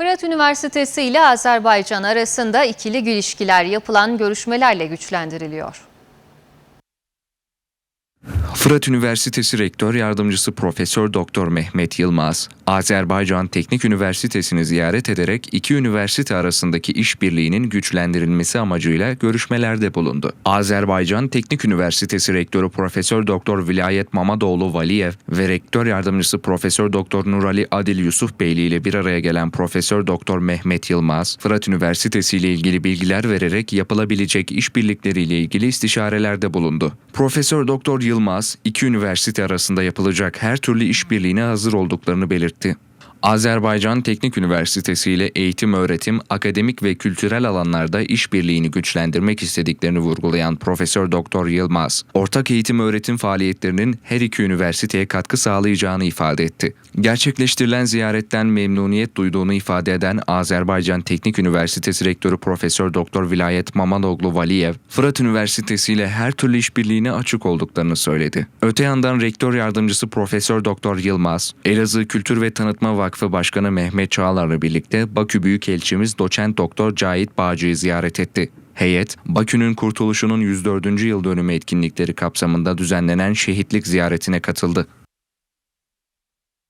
Fırat Üniversitesi ile Azerbaycan arasında ikili ilişkiler yapılan görüşmelerle güçlendiriliyor. Fırat Üniversitesi Rektör Yardımcısı Profesör Doktor Mehmet Yılmaz, Azerbaycan Teknik Üniversitesi'ni ziyaret ederek iki üniversite arasındaki işbirliğinin güçlendirilmesi amacıyla görüşmelerde bulundu. Azerbaycan Teknik Üniversitesi Rektörü Profesör Doktor Vilayet Mamadoğlu Valiyev ve Rektör Yardımcısı Profesör Doktor Nurali Adil Yusuf Beyli ile bir araya gelen Profesör Doktor Mehmet Yılmaz, Fırat Üniversitesi ile ilgili bilgiler vererek yapılabilecek işbirlikleriyle ilgili istişarelerde bulundu. Profesör Doktor Yılmaz, iki üniversite arasında yapılacak her türlü işbirliğine hazır olduklarını belirtti. Azerbaycan Teknik Üniversitesi ile eğitim, öğretim, akademik ve kültürel alanlarda işbirliğini güçlendirmek istediklerini vurgulayan Profesör Doktor Yılmaz, ortak eğitim öğretim faaliyetlerinin her iki üniversiteye katkı sağlayacağını ifade etti. Gerçekleştirilen ziyaretten memnuniyet duyduğunu ifade eden Azerbaycan Teknik Üniversitesi Rektörü Profesör Doktor Vilayet Mamanoglu Valiyev, Fırat Üniversitesi ile her türlü işbirliğine açık olduklarını söyledi. Öte yandan Rektör Yardımcısı Profesör Doktor Yılmaz, Elazığ Kültür ve Tanıtma Vakfı Başkanı Mehmet Çağlar'la birlikte Bakü Büyükelçimiz Doçent Doktor Cahit Bağcı'yı ziyaret etti. Heyet, Bakü'nün kurtuluşunun 104. yıl dönümü etkinlikleri kapsamında düzenlenen şehitlik ziyaretine katıldı.